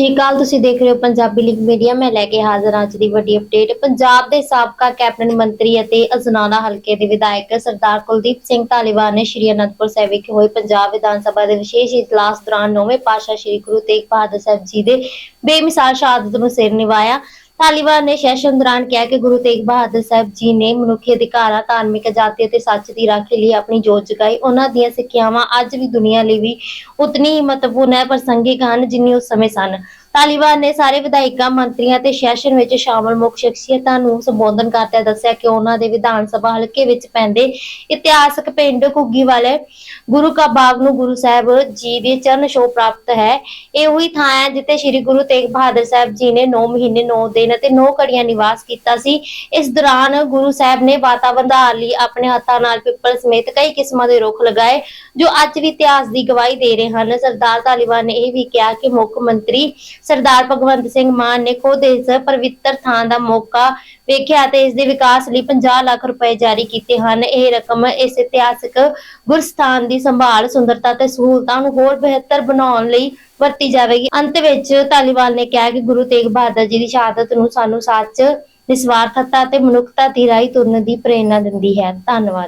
ਸ੍ਰੀ ਅਕਾਲ ਤੁਸੀਂ ਦੇਖ ਰਹੇ ਹੋ ਪੰਜਾਬੀ ਲਿੰਕ ਮੀਡੀਆ। ਮੈਂ ਲੈ ਕੇ ਹਾਜ਼ਰ ਹਾਂ ਅੱਜ ਦੀ ਵੱਡੀ ਅਪਡੇਟ ਪੰਜਾਬ ਦੇ ਸਾਬਕਾ ਕੈਬਨਿਟ ਮੰਤਰੀ ਅਤੇ ਅਜਨਾਲਾ ਹਲਕੇ ਦੇ ਵਿਧਾਇਕ ਸਰਦਾਰ ਕੁਲਦੀਪ ਸਿੰਘ ਧਾਲੀਵਾਲ ਨੇ ਸ਼੍ਰੀ ਅਨੰਦਪੁਰ ਸਾਹਿਬ ਵਿਖੇ ਹੋਏ ਪੰਜਾਬ ਵਿਧਾਨ ਸਭਾ ਦੇ ਵਿਸ਼ੇਸ਼ ਇਜਲਾਸ ਦੌਰਾਨ ਨੌਵੇਂ ਪਾਤਸ਼ਾਹ ਸ਼੍ਰੀ ਗੁਰੂ ਤੇਗ ਬਹਾਦਰ ਸਾਹਿਬ ਜੀ ਦੇ ਬੇਮਿਸਾਲ ਸ਼ਹਾਦਤ ਨੂੰ ਸਿਰ ਨਿਵਾਇਆ। ਧਾਲੀਵਾਲ ਨੇ ਸੈਸ਼ਨ ਦੌਰਾਨ ਕਿਹਾ ਕਿ ਗੁਰੂ ਤੇਗ ਬਹਾਦਰ ਸਾਹਿਬ ਜੀ ਨੇ ਮਨੁੱਖੀ ਅਧਿਕਾਰਾਂ, ਧਾਰਮਿਕ, ਆਜ਼ਾਦੀ ਅਤੇ ਸੱਚ ਦੀ ਰਾਖੀ ਲਈ ਆਪਣੀ ਜੋਤ ਜਗਾਈ। ਉਹਨਾਂ ਦੀਆਂ ਸਿੱਖਿਆਵਾਂ ਅੱਜ ਵੀ ਦੁਨੀਆ ਲਈ ਵੀ ਉਤਨੀ ਹੀ ਮਹੱਤਵਪੂਰਨ ਹੈ, ਪ੍ਰਸੰਗਿਕ ਹਨ ਜਿੰਨੀ ਉਸ ਸਮੇਂ ਸਨ। ਤਾਲਿਬਾਨ ਨੇ ਸਾਰੇ ਵਿਧਾਇਕਾਂ, ਮੰਤਰੀਆਂ ਤੇ ਸੈਸ਼ਨ ਵਿੱਚ ਸ਼ਾਮਲ ਮੁੱਖ ਸ਼ਖਸੀਅਤਾਂ ਨੂੰ ਸੰਬੋਧਨ ਕਰਦਿਆਂ ਦੱਸਿਆ ਕਿ ਉਹਨਾਂ ਦੇ ਵਿਧਾਨ ਸਭਾ ਹਲਕੇ ਵਿੱਚ ਪੈਂਦੇ ਇਤਿਹਾਸਕ ਪਿੰਡ ਘੁੱਗੀ ਵਾਲੇ ਗੁਰੂ ਕਾ ਬਾਗ ਨੂੰ ਗੁਰੂ ਸਾਹਿਬ ਜੀ ਦੇ ਚਰਨ ਛੋਹ ਪ੍ਰਾਪਤ ਹੈ। ਇਹ ਉਹੀ ਥਾਂ ਹੈ ਜਿੱਥੇ ਸ੍ਰੀ ਗੁਰੂ ਤੇਗ ਬਹਾਦਰ ਸਾਹਿਬ ਜੀ ਨੇ 9 ਮਹੀਨੇ 9 ਦਿਨ ਅਤੇ 9 ਘੜੀਆਂ ਨਿਵਾਸ ਕੀਤਾ ਸੀ। ਇਸ ਦੌਰਾਨ ਗੁਰੂ ਸਾਹਿਬ ਨੇ ਵਾਤਾਵਰਨ ਲਈ ਆਪਣੇ ਹੱਥਾਂ ਨਾਲ ਪਿੱਪਲ ਸਮੇਤ ਕਈ ਕਿਸਮਾਂ ਦੇ ਰੁੱਖ ਲਗਾਏ, ਜੋ ਅੱਜ ਵੀ ਇਤਿਹਾਸ ਦੀ ਗਵਾਹੀ ਦੇ ਰਹੇ ਹਨ। ਸਰਦਾਰ ਧਾਲੀਵਾਲ ਨੇ ਇਹ ਵੀ ਕਿਹਾ ਕਿ ਮੁੱਖ ਮੰਤਰੀ ਸਰਦਾਰ ਭਗਵੰਤ ਸਿੰਘ ਮਾਨ ਨੇ ਖੁਦ ਇਸ ਪਵਿੱਤਰ ਥਾਂ ਦਾ ਮੌਕਾ ਵੇਖਿਆ ਤੇ ਇਸ ਦੇ ਵਿਕਾਸ ਲਈ 50 ਲੱਖ ਰੁਪਏ ਜਾਰੀ ਕੀਤੇ ਹਨ। ਇਹ ਰਕਮ ਇਸ ਇਤਿਹਾਸਕ ਗੁਰਸਥਾਨ ਦੀ ਸੰਭਾਲ, ਸੁੰਦਰਤਾ ਤੇ ਸਹੂਲਤਾਂ ਨੂੰ ਹੋਰ ਬਿਹਤਰ ਬਣਾਉਣ ਲਈ ਵਰਤੀ ਜਾਵੇਗੀ। ਅੰਤ ਵਿੱਚ ਧਾਲੀਵਾਲ ਨੇ ਕਿਹਾ ਕਿ ਗੁਰੂ ਤੇਗ ਬਹਾਦਰ ਜੀ ਦੀ ਸ਼ਹਾਦਤ ਨੂੰ ਸਾਨੂੰ ਸੱਚ, ਨਿਸਵਾਰਥਤਾ ਤੇ ਮਨੁੱਖਤਾ ਦੀ ਰਾਹੀਂ ਤੁਰਨ ਦੀ ਪ੍ਰੇਰਣਾ ਦਿੰਦੀ ਹੈ। ਧੰਨਵਾਦ।